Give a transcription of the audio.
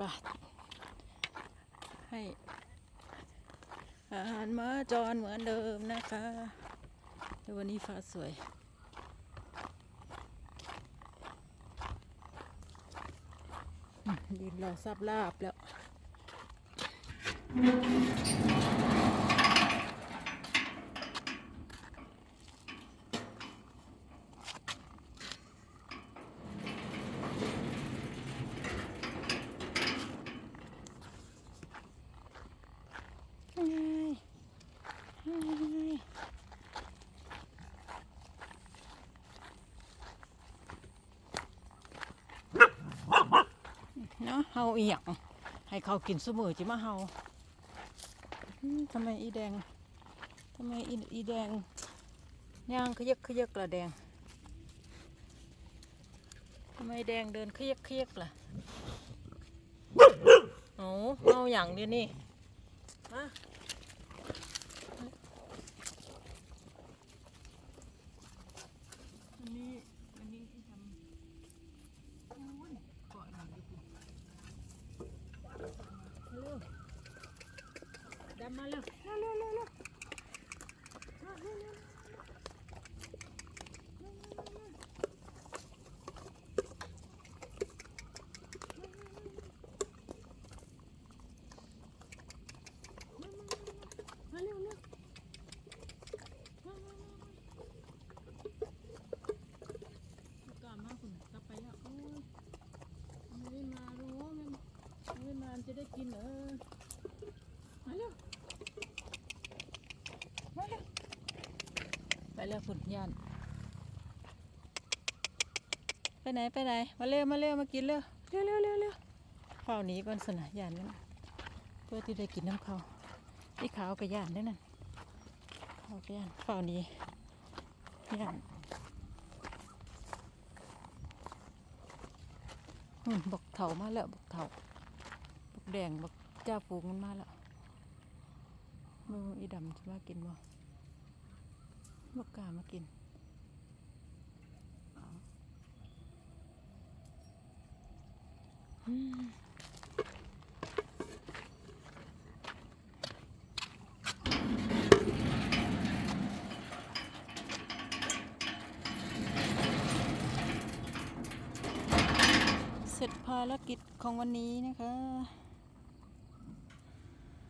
บาท ให้อาหารม้าจรเหมือนเดิมนะคะแต่วันนี้ฟ้าสวยดินรอซับลาบแล้ว ไงไง เนาเฮาอีหยังให้เขากินเสมอจิมาเฮาทำไมอีแดงทำไมอีอีแดงย่างขยักขยักละแดงทำไมแดงเดินขยักขยักล่ะโอ้เอาอย่างเดียวนี่มา วันนี้วันนี้ที่ทำโอ้ยเกาะหน่อยดิคุณเร็ว ดำมาเร็วเร็วเร็วเร็วเร็วจะได้กินเหรอมาเร็วมาเร็วไป แล้วคุณย่านไปไหนไปไหนมาเร็วมาเร็วมากินเร็วเร็วเร็วเร็วเร็วเฝ้าหนีก่อนสนะย่านนั่นเพื่อที่ได้กินน้ำเขาที่ขาวกับย่านนั่นน่ะขาวกับย่านเฝ้าหนีย่านบกเถามาแล้วบกเถาบกแดงบกจ้าฟูงมันมาแล้วมืออีดำจะมากินบ่ามากินเสร็จภารกิจของวันนี้นะคะ